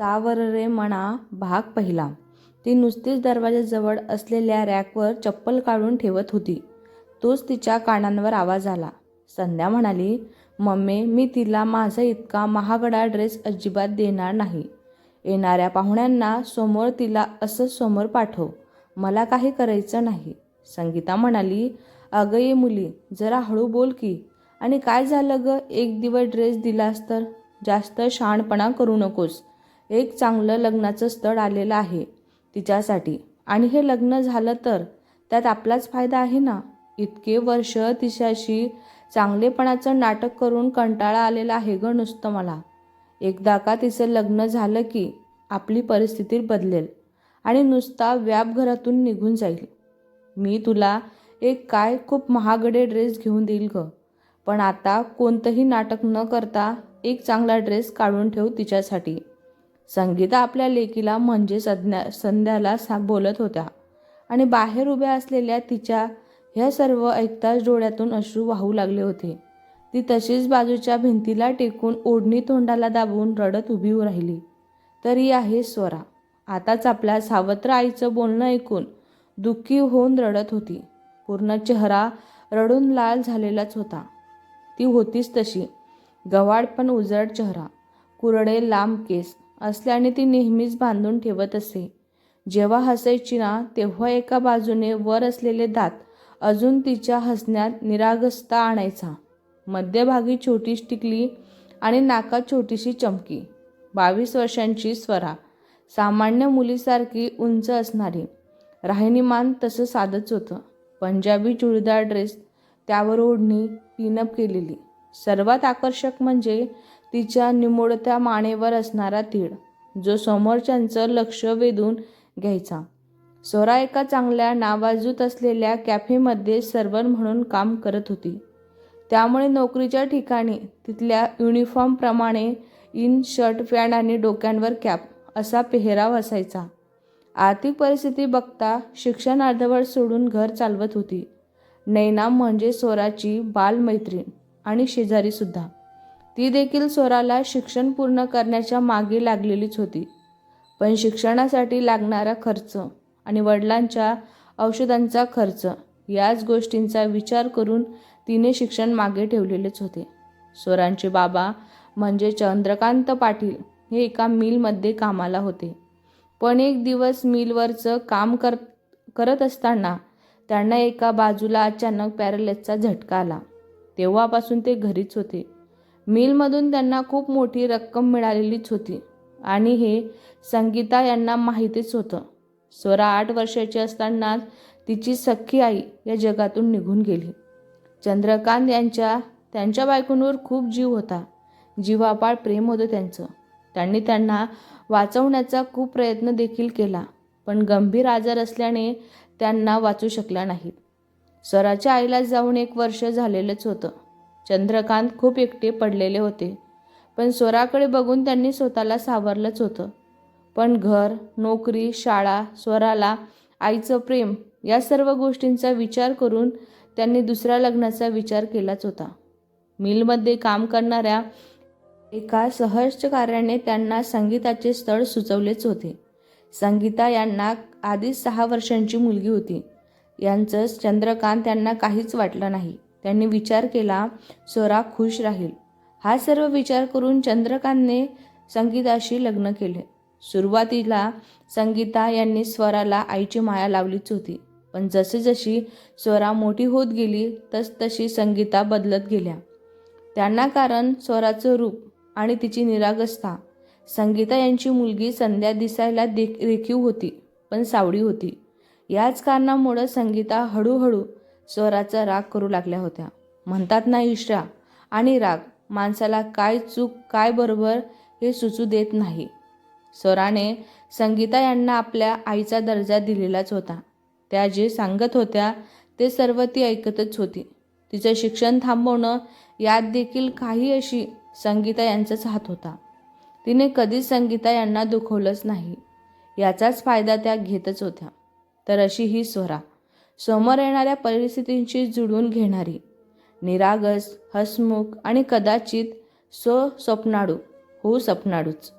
सावर रे म्हणा भाग पहिला. ती नुसतीच दरवाजाजवळ असलेल्या रॅकवर चप्पल काढून ठेवत होती. तोच तिच्या कानांवर आवाज आला. संध्या म्हणाली मम्मी मी तिला माझा इतका महागडा ड्रेस अजिबात देणार नाही. येणाऱ्या पाहुण्यांना समोर तिला असंच समोर पाठव. मला काही करायचं नाही. संगीता म्हणाली अगं ये मुली जरा हळू बोल की. आणि काय झालं ग? एक दिवस ड्रेस दिलास तर? जास्त शहाणपणा करू नकोस. एक चांगलं लग्नाचं स्थळ आलेलं आहे तिच्यासाठी. आणि हे लग्न झालं तर त्यात आपलाच फायदा आहे ना? इतके वर्ष तिच्याशी चांगलेपणाचं नाटक करून कंटाळा आलेला आहे ग नुसतं मला. एकदा का तिचं लग्न झालं की आपली परिस्थिती बदलेल आणि नुसता व्याप घरातून निघून जाईल. मी तुला एक काय खूप महागडे ड्रेस घेऊन देईल ग. पण आता कोणतंही नाटक न करता एक चांगला ड्रेस काढून ठेव तिच्यासाठी. संगीता आपल्या लेकीला म्हणजे संध्या संध्याला सा बोलत होत्या. आणि बाहेर उभ्या असलेल्या तिच्या ह्या सर्व ऐकताच डोळ्यातून अश्रू वाहू लागले होते. ती तशीच बाजूच्या भिंतीला टेकून ओढणी तोंडाला दाबून रडत उभी राहिली. तरी आहे स्वरा. आताच आपल्या सावत्र आईचं बोलणं ऐकून दुःखी होऊन रडत होती. पूर्ण चेहरा रडून लाल झालेलाच होता. ती होतीच तशी. गवाड पण उजळ चेहरा. कुरडे लांब केस. असल्याने ती नेहमीच बांधून ठेवत असे. जेव्हा हसायची ना तेव्हा एका बाजूने वर असलेले दात अजून तिच्या हसण्यात निरागसता आणायचा. मध्यभागी छोटी टिकली आणि नाकात छोटीशी चमकी. बावीस वर्षांची स्वरा. सामान्य मुलीसारखी उंच असणारी. राहिनीमान तसं साधंच होतं. पंजाबी चुडीदार ड्रेस त्यावर ओढणी पिनअप केलेली. सर्वात आकर्षक म्हणजे तिच्या निमुळत्या मानेवर असणारा तीळ जो समोरच्यांचं लक्ष वेधून घ्यायचा. सोरा एका चांगल्या नावाजूत असलेल्या कॅफेमध्ये सर्वर म्हणून काम करत होती. त्यामुळे नोकरीच्या ठिकाणी तिथल्या युनिफॉर्मप्रमाणे इन शर्ट पॅन्ट आणि डोक्यांवर कॅप असा पेहराव असायचा. आर्थिक परिस्थिती बघता शिक्षण अर्धवट सोडून घर चालवत होती. नैना म्हणजे स्वराची बालमैत्रीण आणि शेजारीसुद्धा. ती देखील स्वराला शिक्षण पूर्ण करण्याच्या मागे लागलेलीच होती. पण शिक्षणासाठी लागणारा खर्च आणि वडिलांच्या औषधांचा खर्च याच गोष्टींचा विचार करून तिने शिक्षण मागे ठेवलेलेच होते. स्वरांचे बाबा म्हणजे चंद्रकांत पाटील हे एका मिलमध्ये कामाला होते. पण एक दिवस मिलवरचं काम कर करत असताना त्यांना एका बाजूला अचानक पॅरलेसचा झटका आला. तेव्हापासून ते घरीच होते. मिलमधून त्यांना खूप मोठी रक्कम मिळालेलीच होती. आणि हे संगीता यांना माहितीच होतं. स्वरा आठ वर्षाची असतानाच तिची सख्खी आई या जगातून निघून गेली. चंद्रकांत यांच्या त्यांच्या बायकोंवर खूप जीव होता. जीवापाळ प्रेम होतं त्यांचं. त्यांनी त्यांना वाचवण्याचा खूप प्रयत्न देखील केला पण गंभीर आजार असल्याने त्यांना वाचू शकला नाहीत स्वराच्या आईला जाऊन एक वर्ष झालेलंच होतं. चंद्रकांत खूप एकटे पडलेले होते. पण स्वराकडे बघून त्यांनी स्वतःला सावरलंच होतं. पण घर नोकरी शाळा स्वराला आईचं प्रेम या सर्व गोष्टींचा विचार करून त्यांनी दुसऱ्या लग्नाचा विचार केलाच होता. मिलमध्ये काम करणाऱ्या एका सहजकार्याने त्यांना संगीताचे स्थळ सुचवलेच होते. संगीता यांना आधीच सहा वर्षांची मुलगी होती. यांचं चंद्रकांत यांना काहीच वाटलं नाही. त्यांनी विचार केला स्वरा खुश राहील. हा सर्व विचार करून चंद्रकांतने संगीताशी लग्न केले. सुरुवातीला संगीता यांनी स्वराला आईची माया लावलीच होती. पण जशी जशी स्वरा मोठी होत गेली तस तशी संगीता बदलत गेल्या. त्यांना कारण स्वराचं रूप आणि तिची निरागसता. संगीता यांची मुलगी संध्या दिसायला दे रेखीव होती पण सावडी होती. याच कारणामुळं संगीता हळूहळू स्वराचा राग करू लागल्या होत्या. म्हणतात ना ईशा आणि राग माणसाला काय चूक काय बरोबर हे सुचू देत नाही. स्वराने संगीता यांना आपल्या आईचा दर्जा दिलेलाच होता. त्या जे सांगत होत्या ते सर्व ती ऐकतच होती. तिचं शिक्षण थांबवणं यात देखील काही अशी संगीता यांचाच हात होता. तिने कधीच संगीता यांना दुखवलंच नाही. याचाच फायदा त्या घेतच होत्या. तर अशी ही स्वरा. समोर येणाऱ्या परिस्थितींशी जुळवून घेणारी. निरागस हसमुख आणि कदाचित स्व स्वप्नाडू हो स्वप्नाडूच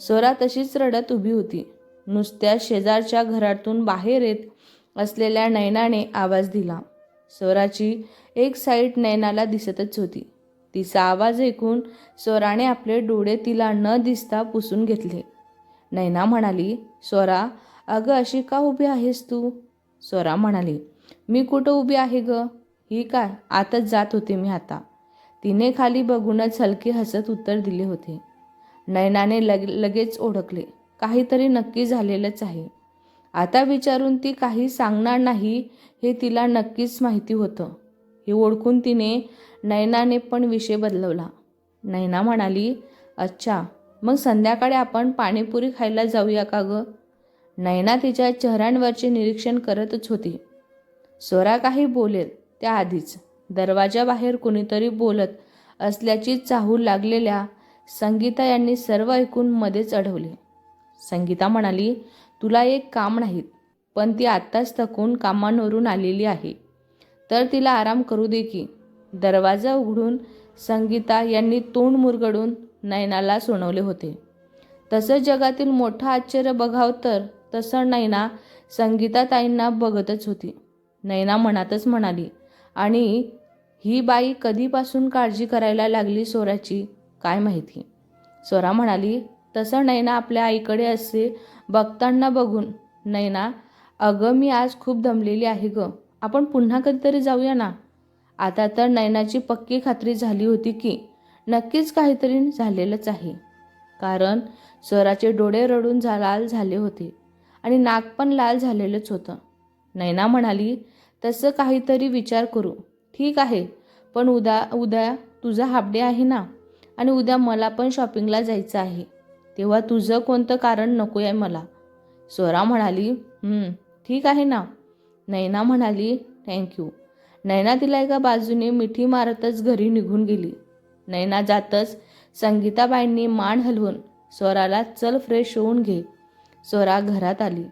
स्वरा तशीच रडत उभी होती. नुसत्या शेजारच्या घरातून बाहेर येत असलेल्या नयनाने आवाज दिला. स्वराची एक साईड नैनाला दिसतच होती. तिचा आवाज ऐकून स्वराने आपले डोळे तिला न दिसता पुसून घेतले. नैना म्हणाली स्वरा अगं अशी का उभी आहेस तू? स्वरा म्हणाली मी कुठं उभी आहे ग? ही काय? आतच जात होते मी आता. तिने खाली बघूनच हलके हसत उत्तर दिले होते. नयनाने लग लगेच ओळखले. काहीतरी नक्की झालेलंच आहे. आता विचारून ती काही सांगणार नाही हे तिला नक्कीच माहिती होतं. हे ओळखून तिने नयनाने पण विषय बदलवला. नयना म्हणाली अच्छा मग संध्याकाळी आपण पाणीपुरी खायला जाऊया का गं? नयना तिच्या चेहऱ्यांवरचे निरीक्षण करतच होती. स्वरा काही बोलेल त्याआधीच. दरवाजाबाहेर कुणीतरी बोलत असल्याची चाहूल लागलेल्या संगीता यांनी सर्व ऐकून मध्ये चढवले संगीता म्हणाली तुला एक काम नाहीत पण ती आत्ताच थकून कामांवरून आलेली आहे. तर तिला आराम करू दे की. दरवाजा उघडून संगीता यांनी तोंड मुरगडून नयनाला सोनवले होते. तसं जगातील मोठं आश्चर्य बघाव तर तसं नैना संगीताताईंना बघतच होती. नैना मनातच म्हणाली आणि ही बाई कधीपासून काळजी करायला लागली सोराची काय माहिती? सोरा म्हणाली तसं नैना आपल्या आईकडे असे बघताना बघून. नैना अगं मी आज खूप दमलेली आहे ग. आपण पुन्हा कधीतरी जाऊया ना? आता तर नैनाची पक्की खात्री झाली होती की नक्कीच काहीतरी झालेलंच आहे. कारण स्वराचे डोळे रडून झा लाल झाले होते. आणि नाक पण लाल झालेलंच होतं. नैना म्हणाली तसं काहीतरी विचार करू. ठीक आहे पण उद्या उद्या तुझा हाफ डे आहे ना? आणि उद्या मला पण शॉपिंगला जायचं आहे. तेव्हा तुझं कोणतं कारण नको आहे मला. स्वरा म्हणाली ठीक आहे ना. नैना म्हणाली थँक्यू नैना तिला एका बाजूने मिठी मारतच घरी निघून गेली. नैना जातच संगीताबाईंनी मान हलवून स्वराला चल फ्रेश होऊन घे. स्वरा घरात आली.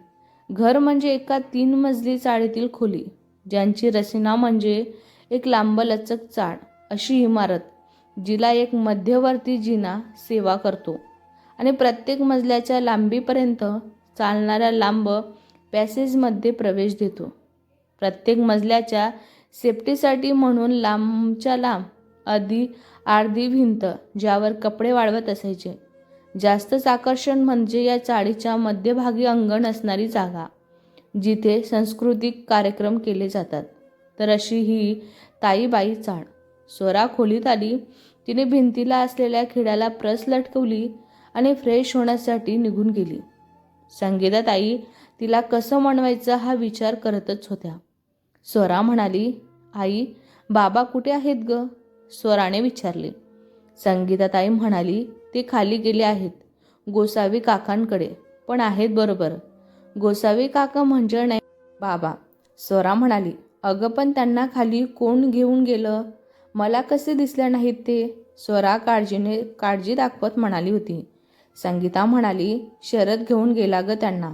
घर म्हणजे एका तीन मजली चाळीतील खोली ज्यांची रचना म्हणजे एक लांबलचक चाळ अशी इमारत जिला एक मध्यवर्ती जिना सेवा करतो. आणि प्रत्येक मजल्याच्या लांबीपर्यंत चालणाऱ्या लांब पॅसेजमध्ये प्रवेश देतो. प्रत्येक मजल्याच्या सेफ्टीसाठी म्हणून लांबच्या लांब आधी अर्धी भिंत ज्यावर कपडे वाळवत असायचे. जास्तच आकर्षण म्हणजे या चाळीच्या मध्यभागी अंगण असणारी जागा जिथे सांस्कृतिक कार्यक्रम केले जातात. तर अशी ही ताईबाई चाळ. स्वरा खोलीत आली. तिने भिंतीला असलेल्या खिड्याला प्रस लटकवली आणि फ्रेश होण्यासाठी निघून गेली. संगीता ताई तिला कसं म्हणवायचं हा विचार करतच होत्या. स्वरा म्हणाली आई बाबा कुठे आहेत ग? स्वराने विचारले. संगीताताई म्हणाली ते खाली गेले आहेत. गोसावी काकांकडे. पण आहेत बरोबर. गोसावी काका म्हणजे नाही. बाबा स्वरा म्हणाली अगं पण त्यांना खाली कोण घेऊन गेलं? मला कसे दिसले नाहीत ते? स्वरा काळजीने काळजी दाखवत म्हणाली होती. संगीता म्हणाली शरद घेऊन गेला ग त्यांना.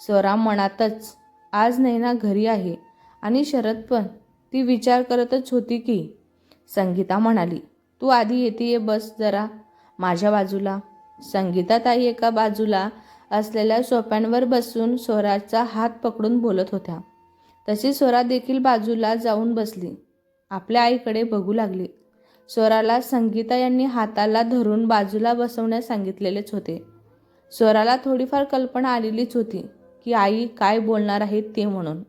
स्वरा मनातच आज नैना घरी आहे. आणि शरद पण. ती विचार करतच होती की. संगीता म्हणाली तू आधी येते ये बस जरा. माझ्या बाजूला. संगीताताई एका बाजूला असलेल्या सोप्यांवर बसून स्वराचा हात पकडून बोलत होत्या. तशी स्वरा देखील बाजूला जाऊन बसली. आपल्या आईकडे बघू लागली. स्वराला संगीता यांनी हाताला धरून बाजूला बसवण्यास सांगितलेलेच होते. स्वराला थोडीफार कल्पना आलेलीच होती की आई काय बोलणार आहे ते म्हणून.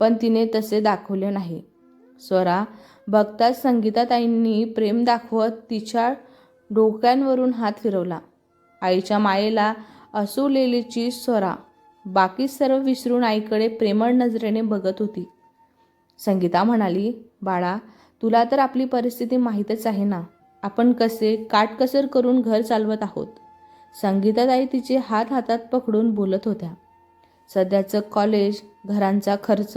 पण तिने तसे दाखवले नाही. स्वरा बघताच संगीताताईंनी प्रेम दाखवत तिच्या डोक्यांवरून हात फिरवला. आईच्या मायेला असुलेलीची स्वरा बाकी सर्व विसरून आईकडे प्रेमळ नजरेने बघत होती. संगीता म्हणाली बाळा तुला तर आपली परिस्थिती माहीतच आहे ना. आपण कसे काटकसर करून घर चालवत आहोत. संगीताताई तिचे हात हातात पकडून बोलत होत्या. सध्याचं कॉलेज घरांचा खर्च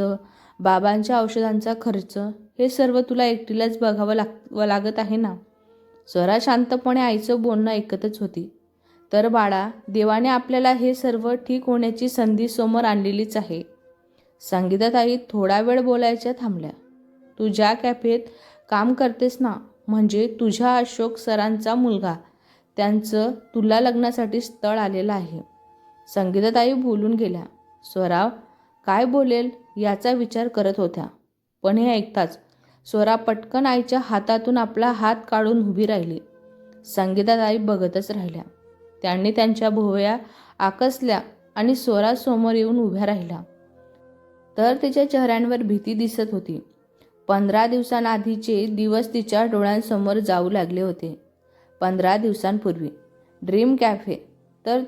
बाबांच्या औषधांचा खर्च हे सर्व तुला एकटीलाच बघावं लाग लागत आहे ना. स्वरा शांतपणे आईचं बोलणं ऐकतच होती. तर बाळा देवाने आपल्याला हे सर्व ठीक होण्याची संधी समोर आणलेलीच आहे. संगीताताई थोडा वेळ बोलायच्या थांबल्या. तू ज्या कॅफेत काम करतेस ना म्हणजे तुझ्या अशोक सरांचा मुलगा. त्यांचं तुला लग्नासाठी स्थळ आलेलं आहे. संगीताताई बोलून गेल्या. स्वराव काय बोलेल याचा विचार करत होत्या. पण हे ऐकताच स्वरा पटकन आईच्या हातातून आपला हात काढून उभी राहिली. संगीताताई बघतच राहिल्या. त्यांनी त्यांच्या भोवया आकसल्या आणि स्वरासमोर येऊन उभ्या राहिल्या. तर तिच्या चेहऱ्यांवर भीती दिसत होती. पंधरा दिवसांआधीचे दिवस तिच्या डोळ्यांसमोर जाऊ लागले होते. पंधरा दिवसांपूर्वी. Dream cafe. तर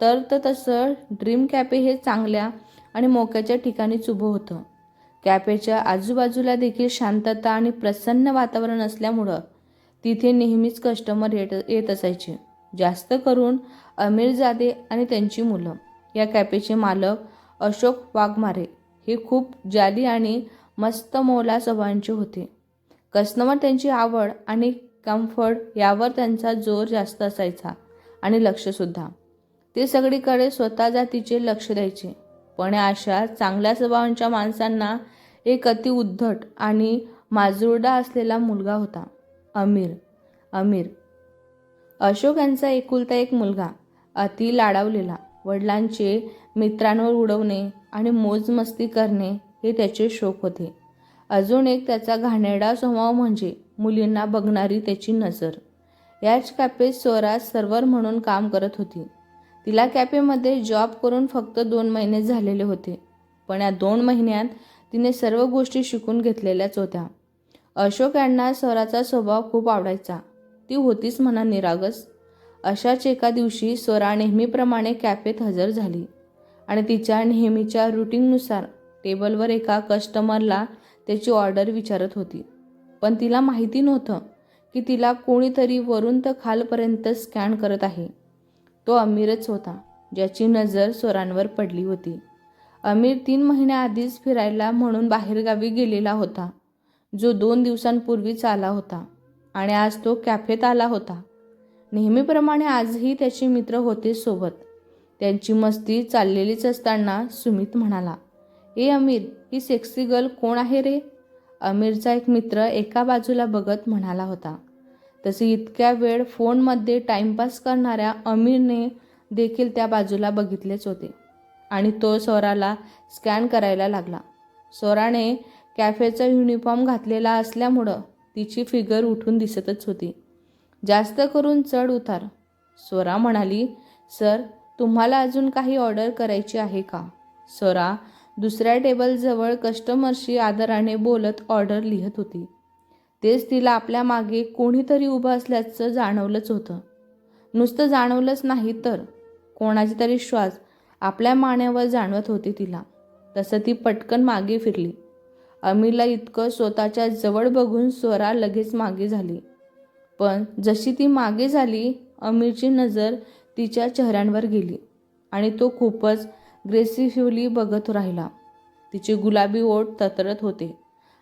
तर तर तसं ड्रीम कॅफे हे चांगल्या आणि मोक्याच्या ठिकाणीच उभं होतं. कॅफेच्या आजूबाजूला देखील शांतता आणि प्रसन्न वातावरण असल्यामुळं तिथे नेहमीच कस्टमर येत येत असायचे. जास्त करून अमीरजादे आणि त्यांची मुलं. या कॅफेचे मालक अशोक वाघमारे हे खूप जाली आणि मस्त मोला स्वभावांचे होते. कस्टमर त्यांची आवड आणि कम्फर्ट यावर त्यांचा जोर जास्त असायचा आणि लक्षसुद्धा. ते सगळीकडे स्वतः जातीचे लक्ष द्यायचे. पण या अशा चांगल्या स्वभावांच्या माणसांना एक अति उद्धट आणि माजुरडा असलेला मुलगा होता. अमीर अमीर. अशोक यांचा एकुलता एक मुलगा अति लाडावलेला वडिलांचे मित्रांवर उडवणे आणि मोजमस्ती करणे हे त्याचे शोक होते. अजून एक त्याचा घाणेरडा स्वभाव म्हणजे मुलींना बघणारी त्याची नजर. याच कॅफेत स्वराज सर्वर म्हणून काम करत होती. तिला कॅफेमध्ये जॉब करून फक्त दोन महिने झालेले होते. पण या दोन महिन्यात तिने सर्व गोष्टी शिकून घेतलेल्याच होत्या. अशोक यांना स्वराचा स्वभाव खूप आवडायचा. ती होतीच म्हणा निरागस. अशाच एका दिवशी स्वरा नेहमीप्रमाणे कॅफेत हजर झाली आणि तिच्या नेहमीच्या रुटीननुसार टेबलवर एका कस्टमरला त्याची ऑर्डर विचारत होती. पण तिला माहिती नव्हतं की तिला कोणीतरी वरून तर खालपर्यंत स्कॅन करत आहे. तो अमीरच होता ज्याची नजर स्वरांवर पडली होती. अमीर तीन महिन्याआधीच फिरायला म्हणून बाहेरगावी गेलेला होता. जो दोन दिवसांपूर्वीच आला होता आणि आज तो कॅफेत आला होता. नेहमीप्रमाणे आजही त्याचे मित्र होते सोबत. त्यांची मस्ती चाललेलीच असताना सुमित म्हणाला ए अमीर ही सेक्सी गर्ल कोण आहे रे? अमीरचा एक मित्र एका बाजूला बघत म्हणाला होता. तसे इतक्या वेळ फोनमध्ये टाइमपास करणाऱ्या अमीरने देखील त्या बाजूला बघितलेच होते. आणि तो स्वराला स्कॅन करायला लागला. स्वराने कॅफेचा युनिफॉर्म घातलेला असल्यामुळं तिची फिगर उठून दिसतच होती. जास्त करून चढ उतार स्वरा म्हणाली. सर तुम्हाला अजून काही ऑर्डर करायची आहे का? स्वरा दुसऱ्या टेबलजवळ कस्टमरशी आदराने बोलत ऑर्डर लिहत होती. तेच तिला आपल्या मागे कोणीतरी उभं असल्याचं जाणवलंच होतं. नुसतं जाणवलंच नाही तर कोणाची तरी श्वास आपल्या मानेवर जाणवत होती तिला. तसं ती पटकन मागे फिरली. अमीरला इतकं स्वतःच्या जवळ बघून स्वरा लगेच मागे झाली. पण जशी ती मागे झाली अमीरची नजर तिच्या चेहऱ्यांवर गेली आणि तो खूपच ग्रेसिव्हली बघत राहिला. तिचे गुलाबी ओठ ततरत होते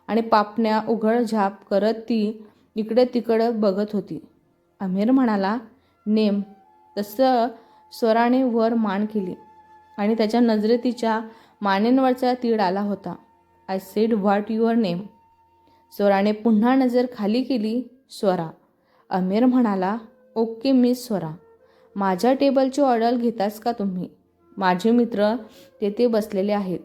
आणि पापण्या उघड झाप करत ती इकडे तिकडं बघत होती. अमीर म्हणाला नेम. तसं स्वराने वर मान केली. आणि त्याच्या नजरेतीच्या मानेंवरचा तीड आला होता. I said what your name स्वराने पुन्हा नजर खाली केली स्वरा. अमीर म्हणाला ओके मिस स्वरा. माझ्या टेबलची ऑर्डर घेतास का तुम्ही? माझे मित्र तेथे बसलेले आहेत.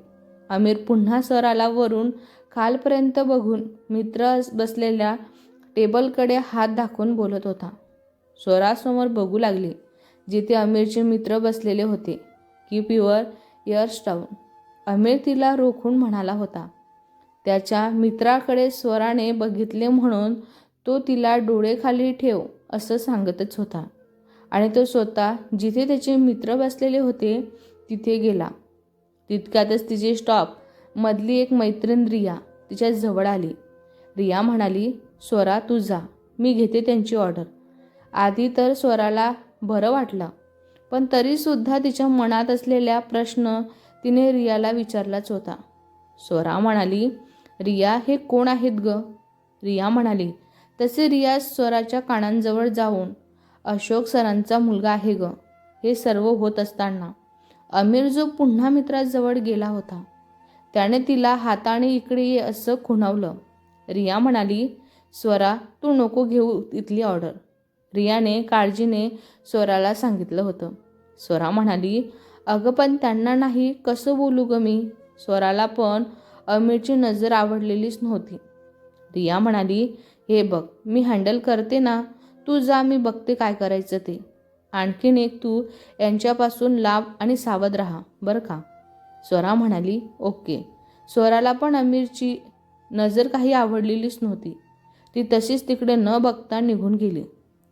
अमीर पुन्हा स्वराला वरून खालपर्यंत बघून मित्र बसलेल्या टेबलकडे हात दाखवून बोलत होता. स्वरासमोर बघू लागले जिथे अमीरचे मित्र बसलेले होते. Keep your ears down Amir तिला रोखून म्हणाला होता. त्याच्या मित्राकडे स्वराने बघितले म्हणून तो तिला डोळे खाली ठेव असं सांगतच होता. आणि तो स्वतः जिथे त्याचे मित्र बसलेले होते तिथे गेला. तितक्यातच तिचे स्टॉप मधली एक मैत्रीण रिया तिच्या जवळ आली. रिया म्हणाली स्वरा तू जा. मी घेते त्यांची ऑर्डर आधी तर स्वराला बरं वाटलं पण तरीसुद्धा तिच्या मनात असलेल्या प्रश्न तिने रियाला विचारलाच होता. स्वरा म्हणाली रिया हे कोण आहेत ग? रिया म्हणाली तसे रिया स्वराच्या कानांजवळ जाऊन अशोक सरांचा मुलगा आहे ग. हे सर्व होत असताना अमीर जो पुन्हा मित्राजवळ गेला होता त्याने तिला हाताने इकडे ये असं खुणावलं. रिया म्हणाली स्वरा तू नको घेऊ इथली ऑर्डर. रियाने काळजीने स्वराला सांगितलं होतं. स्वरा म्हणाली अगं पण त्यांना नाही कसं बोलू ग मी? स्वराला पण अमीरची नजर आवडलेलीच नव्हती. रिया म्हणाली हे बघ मी हँडल करते ना तू जा मी बघते काय करायचं ते. आणखीन एक तू यांच्यापासून लाभ आणि सावध राहा बरं का? स्वरा म्हणाली ओके. स्वराला पण अमीरची नजर काही आवडलेलीच नव्हती. ती तशीच तिकडे न बघता निघून गेली.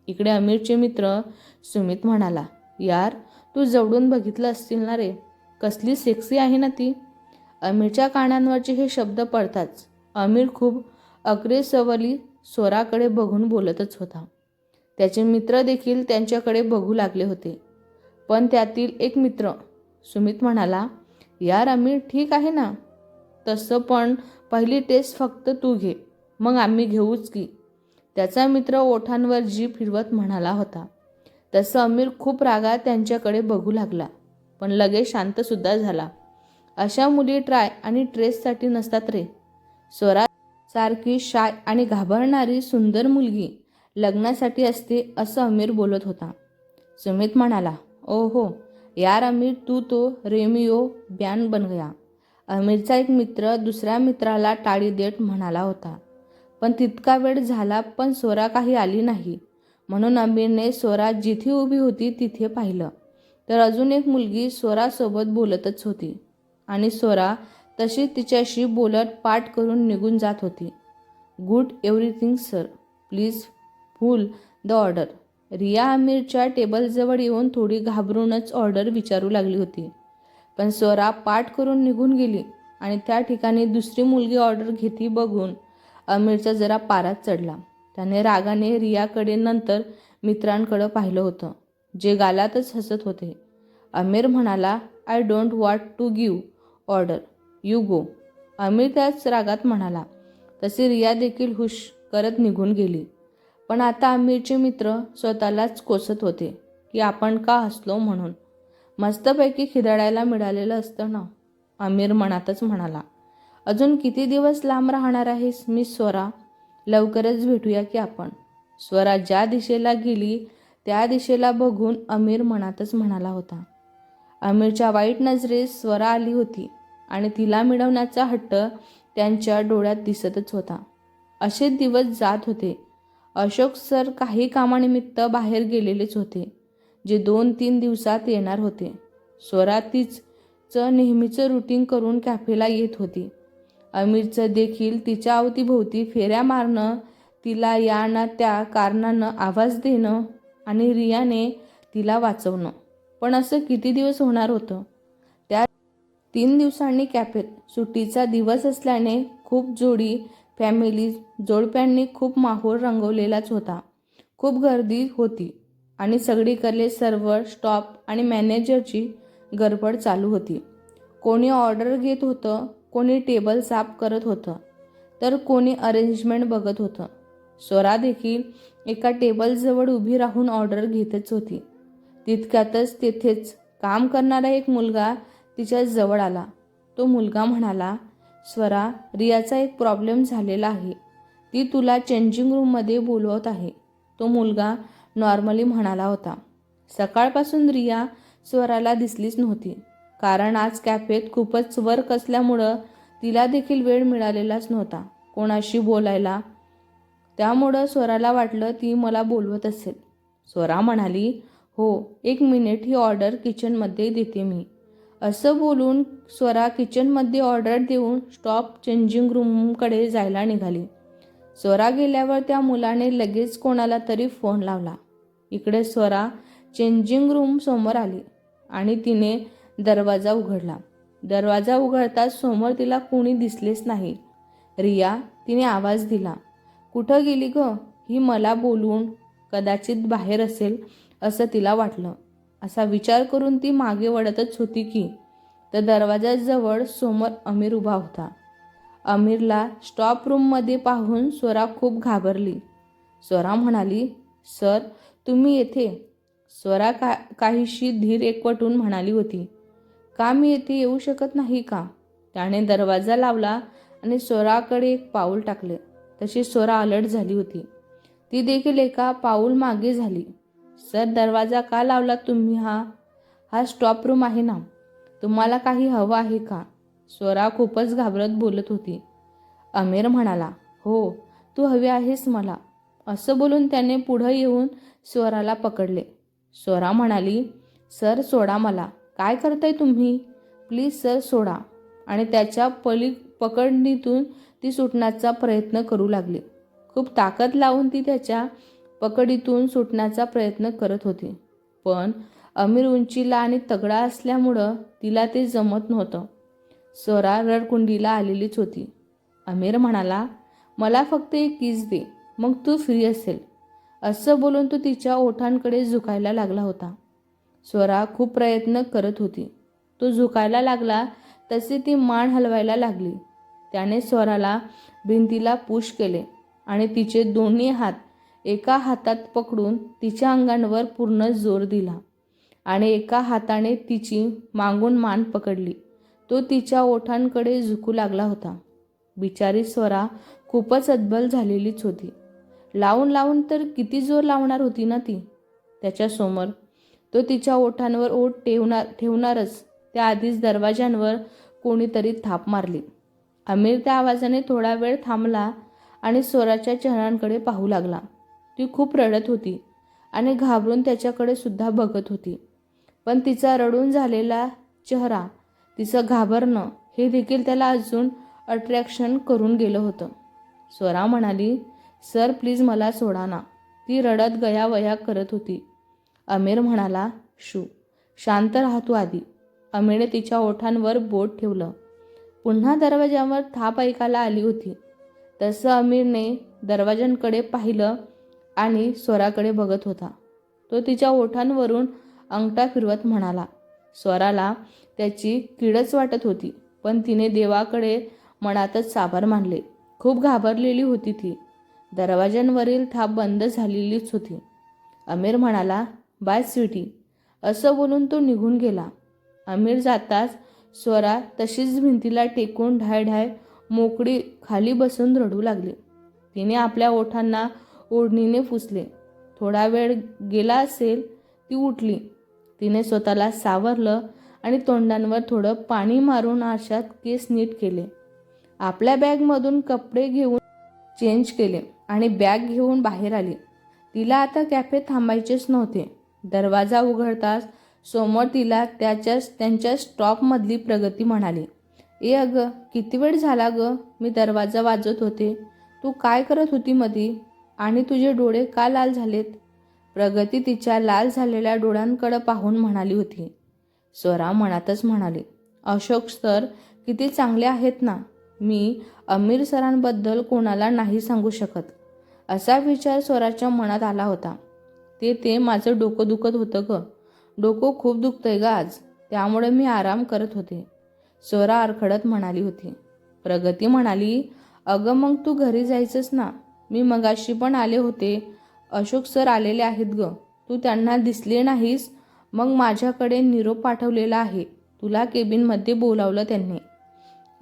इकडे अमीरचे मित्र सुमित म्हणाला यार तू जवळून बघितलं असतील ना रे? कसली सेक्सी आहे ना ती? अमीरच्या कानांवरचे हे शब्द पडताच अमीर खूप अग्रेसवली स्वराकडे बघून बोलतच होता. त्याचे मित्र देखील त्यांच्याकडे बघू लागले होते. पण त्यातील एक मित्र सुमित म्हणाला यार अमीर ठीक आहे ना? तसं पण पहिली टेस्ट फक्त तू घे मग आम्ही घेऊच की. त्याचा मित्र ओठांवर जी फिरवत म्हणाला होता. तसं अमीर खूप रागात त्यांच्याकडे बघू लागला पण लगेच शांतसुद्धा झाला. अशा मुली ट्राय आणि ट्रेससाठी नसतात रे. स्वरा सारखी शाय आणि घाबरणारी सुंदर मुलगी लग्नासाठी असते असं अमीर बोलत होता. सुमित म्हणाला ओ हो यार अमीर तू तो रेमिओ बॅन बन गया अमीरचा एक मित्र दुसऱ्या मित्राला टाळी देत म्हणाला होता. पण तितका वेळ झाला पण सोरा काही आली नाही. म्हणून आमिरने सोरा जिथे उभी होती तिथे पाहिलं. तर अजून एक मुलगी सोरासोबत बोलतच होती. आणि सोरा तशी तिच्याशी बोलत पाठ करून निघून जात होती. Good everything sir. Please full the order. Riya आमिरच्या टेबलजवळ येऊन थोडी घाबरूनच ऑर्डर विचारू लागली होती. पण स्वरा पाठ करून निघून गेली आणि त्या ठिकाणी दुसरी मुलगी ऑर्डर घेती बघून आमिरचा जरा पारात चढला. त्याने रागाने रियाकडे नंतर मित्रांकडं पाहिलं होतं जे गालातच हसत होते. अमीर म्हणाला I don't want to give order you go Amir त्याच रागात म्हणाला तसे रिया देखील हुश करत निघून गेली. पण आता आमिरचे मित्र स्वतःलाच कोसत होते की आपण का हसलो म्हणून. मस्तपैकी खिदाडायला मिळालेलं असतं ना? अमीर मनातच म्हणाला अजून किती दिवस लांब राहणार आहेस मी स्वरा? लवकरच भेटूया की आपण. स्वरा ज्या दिशेला गेली त्या दिशेला बघून अमीर मनातच म्हणाला होता. अमीरच्या वाईट नजरेस स्वरा आली होती आणि तिला मिळवण्याचा हट्ट त्यांच्या डोळ्यात दिसतच होता. असे दिवस जात होते. अशोक सर काही कामानिमित्त बाहेर गेलेलेच होते जे दोन तीन दिवसात येणार होते. स्वरा तीचं नेहमीचं रुटीन करून कॅफेला येत होती. अमीरचं देखील तिच्या अवतीभोवती फेऱ्या मारणं तिला या ना त्या कारणानं आवाज देणं आणि रियाने तिला वाचवणं. पण असं किती दिवस होणार होतं? त्या तीन दिवसांनी कॅफेत सुट्टीचा दिवस असल्याने खूप जोडी फॅमिली जोडप्यांनी खूप माहोल रंगवलेलाच होता. खूप गर्दी होती आणि सगळीकडे सर्व्हर स्टॉप आणि मॅनेजरची गडबड चालू होती. कोणी ऑर्डर घेत होतं कोणी टेबल साफ करत होतं तर कोणी अरेंजमेंट बघत होतं. स्वरा देखील एका टेबलजवळ उभी राहून ऑर्डर घेतच होती. तितक्यातच तेथेच काम करणारा एक मुलगा तिच्या जवळ आला. तो मुलगा म्हणाला स्वरा रियाचा एक प्रॉब्लेम झालेला आहे. ती तुला चेंजिंग रूममध्ये बोलवत आहे. तो मुलगा नॉर्मली म्हणाला होता. सकाळपासून रिया स्वराला दिसलीच नव्हती. कारण आज कॅफेत खूपच वर्क असल्यामुळं तिला देखील वेळ मिळालेलाच नव्हता. कोणाशी बोलायला? त्यामुळं स्वराला वाटलं ती मला बोलवत असेल. स्वरा म्हणाली हो एक मिनिट ही ऑर्डर किचनमध्ये देते मी. असं बोलून स्वरा किचनमध्ये ऑर्डर देऊन स्टॉप चेंजिंग रूमकडे जायला निघाली. स्वरा गेल्यावर त्या मुलाने लगेच कोणाला तरी फोन लावला. इकडे स्वरा चेंजिंग रूम समोर आली आणि तिने दरवाजा उघडला. दरवाजा उघडताच समोर तिला कोणी दिसलेच नाही. रिया तिने आवाज दिला. कुठं गेली ग? ही मला बोलवून कदाचित बाहेर असेल असं तिला वाटलं. असा विचार करून ती मागे वळतच होती की तर दरवाजाजवळ समोर अमीर उभा होता. अमीरला स्टॉप रूममध्ये पाहून स्वरा खूप घाबरली. स्वरा म्हणाली सर तुम्ही येथे. स्वरा का काहीशी धीर एकवटून म्हणाली होती. का मी येथे येऊ शकत नाही का? त्याने दरवाजा लावला आणि स्वराकडे एक पाऊल टाकले. तशी स्वरा अलर्ट झाली होती. ती देखील एका पाऊल मागे झाली. सर दरवाजा का लावला तुम्ही हा? हा स्टॉप रूम आहे ना? तुम्हाला काही हवं आहे का? स्वरा खूपच घाबरत बोलत होती. अमीर म्हणाला हो तू हवी आहेस मला. असं बोलून त्याने पुढं येऊन स्वराला पकडले. स्वरा म्हणाली सर सोडा मला. काय करताय तुम्ही? प्लीज सर सोडा. आणि त्याच्या पली पकडणीतून ती सुटण्याचा प्रयत्न करू लागली. खूप ताकद लावून ती त्याच्या पकडीतून सुटण्याचा प्रयत्न करत होती. पण अमीर उंचीला आणि तगडा असल्यामुळं तिला ते जमत नव्हतं. स्वरा रडकुंडीला आलेलीच होती. अमीर म्हणाला मला फक्त एक किस दे मग तू फ्री असेल. असं बोलून तो तिच्या ओठांकडे झुकायला लागला होता. स्वरा खूप प्रयत्न करत होती. तो झुकायला लागला तसे ती मान हलवायला लागली. त्याने स्वराला भिंतीला पुश केले आणि तिचे दोन्ही हात एका हातात पकडून तिच्या अंगांवर पूर्ण जोर दिला आणि एका हाताने तिची मागून मान पकडली. तो तिच्या ओठांकडे झुकू लागला होता. बिचारी स्वरा खूपच अद्बल झालेलीच होती. लावून लावून तर किती जोर लावणार होती ना ती? त्याच्यासमोर तो तिच्या ओठांवर ओठ ठेवणार ठेवणारच. त्या आधीच दरवाज्यांवर कोणीतरी थाप मारली. आमिर त्या आवाजाने थोडा वेळ थांबला आणि स्वराच्या चेहऱ्यांकडे पाहू लागला. ती खूप रडत होती आणि घाबरून त्याच्याकडे सुद्धा बघत होती. पण तिचा रडून झालेला चेहरा तिचं घाबरणं हे देखील त्याला अजून अट्रॅक्शन करून गेलं होतं. स्वरा म्हणाली सर प्लीज मला सोडा ना. ती रडत गयावया करत होती. अमीर म्हणाला शू शांत राहतो आधी. अमीरने तिच्या ओठांवर बोट ठेवलं. पुन्हा दरवाज्यावर थाप ऐकायला आली होती. तसं अमीरने दरवाजांकडे पाहिलं आणि स्वराकडे बघत होता. तो तिच्या ओठांवरून अंगठा फिरवत म्हणाला स्वराला त्याची किडच वाटत होती पण तिने देवाकडे मनातच साबार मानले. खूप घाबरलेली होती ती. दरवाजांवरील थाप बंद झालेलीच होती. अमीर म्हणाला बाय स्वीटी. असं बोलून तो निघून गेला. अमीर जाताच स्वरा तशीच भिंतीला टेकून ढाय ढाय मोकळी खाली बसून रडू लागली. तिने आपल्या ओठांना ओढणीने पुसले. थोडा वेळ गेला असेल ती उठली. तिने स्वतःला सावरलं आणि तोंडांवर थोडं पाणी मारून आरशात केस नीट केले. आपल्या बॅगमधून कपडे घेऊन चेंज केले आणि बॅग घेऊन बाहेर आली. तिला आता कॅफे थांबायचेच नव्हते. दरवाजा उघडताच समोर तिला त्याच्याच त्यांच्या स्टॉपमधली प्रगती म्हणाली. ए अगं किती वेळ झाला ग? मी दरवाजा वाजत होते. तू काय करत होती मधी? आणि तुझे डोळे का लाल झालेत? प्रगती तिच्या लाल झालेल्या डोळ्यांकडं पाहून म्हणाली होती. स्वरा मनातच म्हणाली अशोक सर किती चांगले आहेत ना? मी अमीर सरांबद्दल कोणाला नाही सांगू शकत. असा विचार स्वराच्या मनात आला होता. ते ते माझं डोकं दुखत होतं ग. डोकं खूप दुखतंय ग आज. त्यामुळे मी आराम करत होते. स्वरा आरखडत म्हणाली होती. प्रगती म्हणाली अगं मग तू घरी जायचंस ना? मी मगाशी पण आले होते. अशोक सर आलेले आहेत ग. तू त्यांना दिसले नाहीस. मग माझ्याकडे निरोप पाठवलेला आहे. तुला केबिनमध्ये बोलावलं त्यांनी.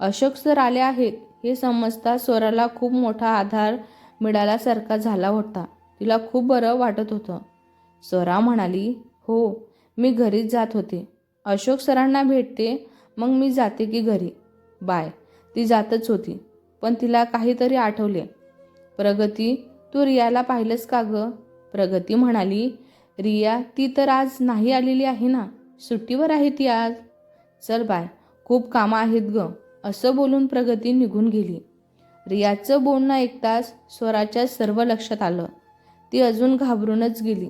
अशोक सर आले आहेत. हे समजता स्वराला खूप मोठा आधार मिळाल्यासारखा झाला होता. तिला खूप बरं वाटत होतं. स्वरा म्हणाली हो मी घरीच जात होते. अशोक सरांना भेटते मग मी जाते की घरी. बाय. ती जातच होती पण तिला काहीतरी आठवले. प्रगती तू रियाला पाहिलंस का गं? प्रगती म्हणाली रिया ती तर आज नाही आलेली आहे ना? सुट्टीवर आहे ती आज. चल बाय खूप कामं आहेत ग असं बोलून प्रगती निघून गेली. रियाचं बोलणं ऐकताच स्वराच्या सर्व लक्षात आलं. ती अजून घाबरूनच गेली.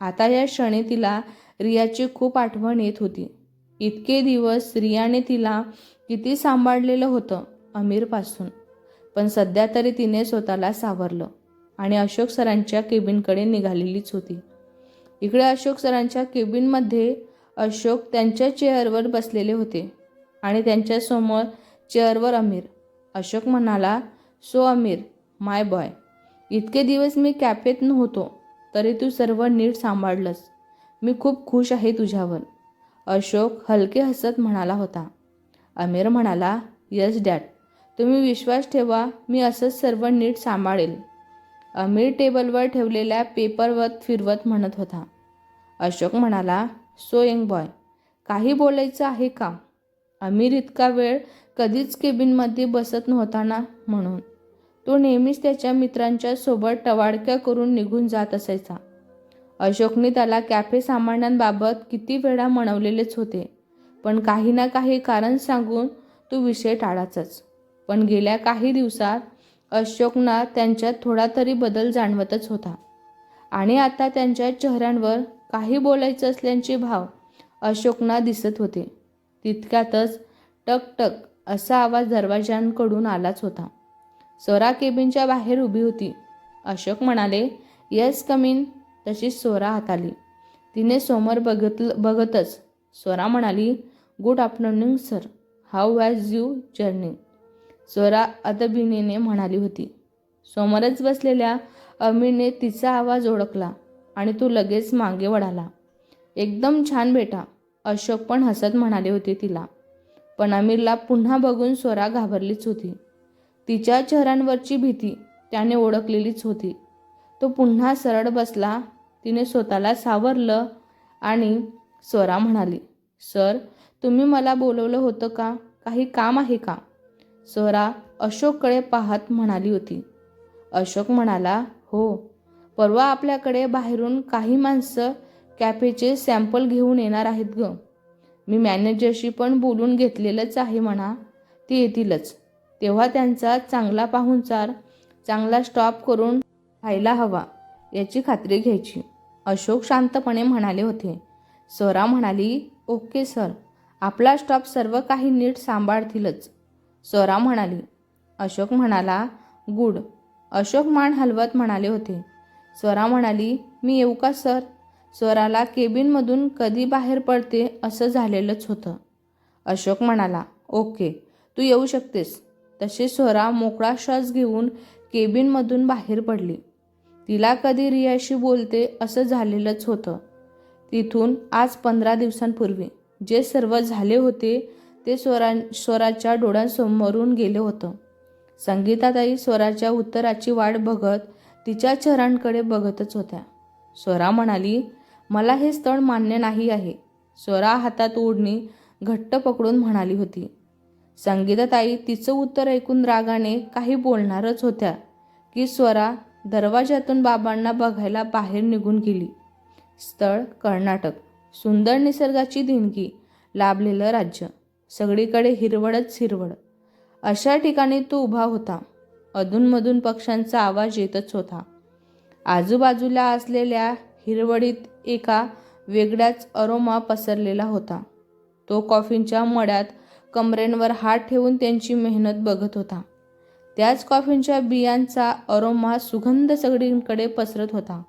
आता या क्षणी तिला रियाची खूप आठवण येत होती. इतके दिवस रियाने तिला किती सांभाळलेलं होतं अमीरपासून. पण सध्या तरी तिने स्वतःला सावरलं आणि अशोक सरांच्या केबिनकडे निघालेलीच होती. इकडे अशोक सरांच्या केबिनमध्ये अशोक त्यांच्या चेअरवर बसलेले होते आणि त्यांच्यासमोर चेअरवर अमीर. अशोक म्हणाला सो अमीर माय बॉय. इतके दिवस मी कॅफेत नव्हतो तरी तू सर्व नीट सांभाळलंस. मी खूप खुश आहे तुझ्यावर. अशोक हलके हसत म्हणाला होता. अमीर म्हणाला यस डॅड. तुम्ही विश्वास ठेवा मी असंच सर्व नीट सांभाळेल. अमीर टेबलवर ठेवलेल्या पेपरवर फिरवत म्हणत होता. अशोक म्हणाला सो यंग बॉय काही बोलायचं आहे का? अमीर इतका वेळ कधीच केबिनमध्ये बसत नव्हता ना म्हणून. तो नेहमीच त्याच्या मित्रांच्या सोबत टवाडक्या करून निघून जात असायचा. अशोकने त्याला कॅफे सामान्यांबाबत किती वेळा म्हणवलेलेच होते पण काही ना काही कारण सांगून तो विषय टाळाचाच. पण गेल्या काही दिवसात अशोकना त्यांच्यात थोडा तरी बदल जाणवतच होता. आणि आता त्यांच्या चेहऱ्यांवर काही बोलायचं असल्याचे भाव अशोकना दिसत होते. तितक्यातच टक टक असा आवाज दरवाजांकडून आलाच होता. सोरा केबिनच्या बाहेर उभी होती. अशोक म्हणाले येस कमीन तशी सोरा हाताली तिने समोर बघत बघतच स्वरा म्हणाली good afternoon sir. How was you journey? Swara अदबिनीने म्हणाली होती. समोरच बसलेल्या अमीरने तिचा आवाज ओळखला आणि तो लगेच मागे वळाला. एकदम छान बेटा अशोक पण हसत म्हणाले होते तिला. पण अमीरला पुन्हा बघून स्वरा घाबरलीच होती. तिच्या चेहऱ्यांवरची भीती त्याने ओळखलेलीच होती. तो पुन्हा सरळ बसला तिने स्वतःला सावरलं आणि स्वरा म्हणाली सर तुम्ही मला बोलवलं होतं का? काही काम आहे का? स्वरा अशोककडे पाहत म्हणाली होती. अशोक म्हणाला हो परवा आपल्याकडे बाहेरून काही माणसं कॅफेचे सॅम्पल घेऊन येणार आहेत ग. मी मॅनेजरशी पण बोलून घेतलेलंच आहे म्हणा ते येतीलच. तेव्हा त्यांचा चांगला पाहुणचार चांगला स्टॉप करून व्हायला हवा याची खात्री घ्यायची. अशोक शांतपणे म्हणाले होते. स्वरा म्हणाली ओके सर. आपला स्टॉप सर्व काही नीट सांभाळतीलच. स्वरा म्हणाली. अशोक म्हणाला गुड. अशोक मान हलवत म्हणाले होते. स्वरा म्हणाली मी येऊ का सर? स्वराला केबिनमधून कधी बाहेर पडते असं झालेलंच होतं. अशोक म्हणाला ओके. तू येऊ शकतेस. तसे स्वरा मोकळा श्वास घेऊन केबिनमधून बाहेर पडली. तिला कधी रियाशी बोलते असं झालेलंच होतं. तिथून आज पंधरा दिवसांपूर्वी जे सर्व झाले होते ते स्वरा स्वराच्या डोळ्यांसमोरून गेले होतं. संगीताताई स्वराच्या उत्तराची वाट बघत तिच्या चरांकडे बघतच होत्या. स्वरा म्हणाली मला हे स्थळ मान्य नाही आहे. स्वरा हातात ओढणी घट्ट पकडून म्हणाली होती संगीताताई तिचं उत्तर ऐकून रागाने काही बोलणारच होत्या की स्वरा दरवाजातून बाबांना बघायला बाहेर निघून गेली. स्थळ कर्नाटक सुंदर निसर्गाची देणगी लाभलेलं राज्य सगळीकडे हिरवडच हिरवड अशा ठिकाणी तो उभा होता. अधूनमधून पक्ष्यांचा आवाज येतच होता. आजूबाजूला असलेल्या हिरवळीत एका वेगळ्याच अरोमा पसरलेला होता. तो कॉफींच्या मड्यात कमरेंवर हात ठेवून त्यांची मेहनत बघत होता. त्याच कॉफींच्या बियांचा अरोमा सुगंध सगळींकडे पसरत होता.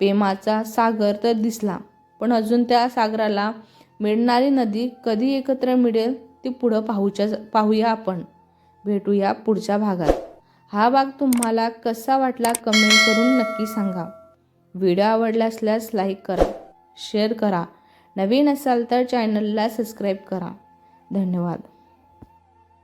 पेमाचा सागर तर दिसला पण अजून त्या सागराला मिळणारी नदी कधी एकत्र मिळेल ती पुढं पाहूच्या पाहूया आपण. भेटूया पुढच्या भागात. हा भाग तुम्हाला कसा वाटला कमेंट करून नक्की सांगा. व्हिडिओ आवडला असल्यास लाईक करा शेअर करा. नवीन असाल तर चॅनलला सबस्क्राईब करा. धन्यवाद.